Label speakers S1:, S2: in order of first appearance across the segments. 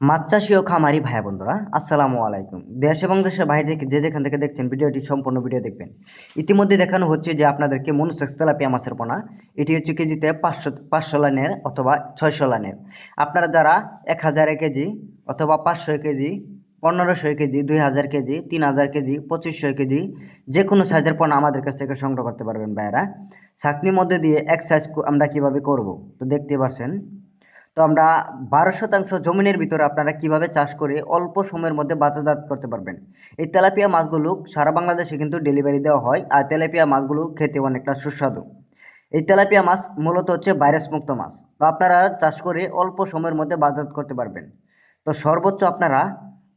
S1: মাছ চাষি ও খামারি ভাই বন্ধুরা আসসালামু আলাইকুম। দেশ এবং দেশের বাইরে থেকে যে যেখান থেকে দেখছেন ভিডিওটি, সম্পূর্ণ ভিডিও দেখবেন। ইতিমধ্যে দেখানো হচ্ছে যে আপনাদেরকে মনুসেক্স তেলাপিয়া মাছের পোনা, এটি হচ্ছে কেজিতে পাঁচশো পাঁচশো লাইনের অথবা ছয়শো লাইনের। আপনারা যারা এক হাজার কেজি অথবা পাঁচশো কেজি, পনেরোশো কেজি, দুই হাজার কেজি, তিন হাজার কেজি, পঁচিশশো কেজি যে কোনো সাইজের পণ্য আমাদের কাছ থেকে সংগ্রহ করতে পারবেন ভাইয়েরা। ছাকনির মধ্যে দিয়ে এক সাইজ আমরা কীভাবে করব? তো দেখতে পাচ্ছেন তো আমরা বারো শতাংশ জমিনের ভিতরে আপনারা কীভাবে চাষ করে অল্প সময়ের মধ্যে বাজারজাত করতে পারবেন? এই তেলাপিয়া মাছগুলো সারা বাংলাদেশে কিন্তু ডেলিভারি দেওয়া হয় আর তেলাপিয়া মাছগুলো খেতে অনেকটা সুস্বাদু। এই তেলাপিয়া মাছ মূলত হচ্ছে ভাইরাস মুক্ত মাছ। তো আপনারা চাষ করে অল্প সময়ের মধ্যে বাজারজাত করতে পারবেন। তো সর্বোচ্চ আপনারা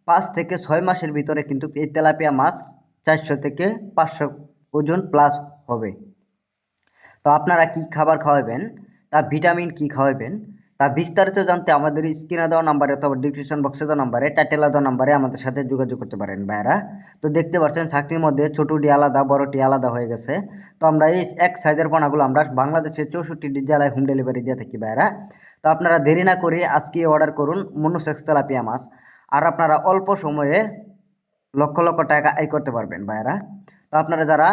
S1: পাঁচ থেকে ছয় মাসের ভিতরে কিন্তু এই তেলাপিয়া মাছ চারশো থেকে পাঁচশো ওজন প্লাস হবে। তো আপনারা কি খাবার খাওয়াবেন? তা ভিটামিন কি খাওয়াবেন? তা বিস্তারিত জানতে আমাদের স্ক্রিনে দেওয়া নাম্বারে অথবা ডিসক্রিপশন বক্সে দেওয়া নাম্বারে টাইটেলা দেওয়া নাম্বারে আমাদের সাথে যোগাযোগ করতে পারেন ভাইরা তো দেখতে পাচ্ছেন চাকরির মধ্যে ছোটোটি আলাদা, বড়টি আলাদা হয়ে গেছে। তো আমরা এই এক সাইজের পোনাগুলো আমরা বাংলাদেশের চৌষট্টি জেলায় হোম ডেলিভারি দিয়ে থাকি ভাইরা তো আপনারা দেরি না করে আজকে অর্ডার করুন মনুসেক্স তেলাপিয়া মাছ। আর আপনারা অল্প সময়ে লক্ষ লক্ষ টাকা আয় করতে পারবেন ভাইরা তো আপনারা যারা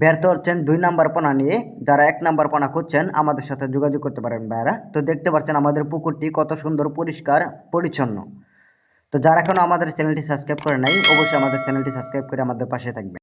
S1: ব্যর্থ হচ্ছেন দুই নাম্বার পোনা নিয়ে। যারা এক নাম্বার পোনা খুঁজছেন, আমাদের সাথে যোগাযোগ করতে পারেন ভাইরা তো দেখতে পাচ্ছেন আমাদের পুকুরটি কত সুন্দর, পরিষ্কার, পরিচ্ছন্ন। তো যারা এখনও আমাদের চ্যানেলটি সাবস্ক্রাইব করে নাই, অবশ্যই আমাদের চ্যানেলটি সাবস্ক্রাইব করে আমাদের পাশে থাকবেন।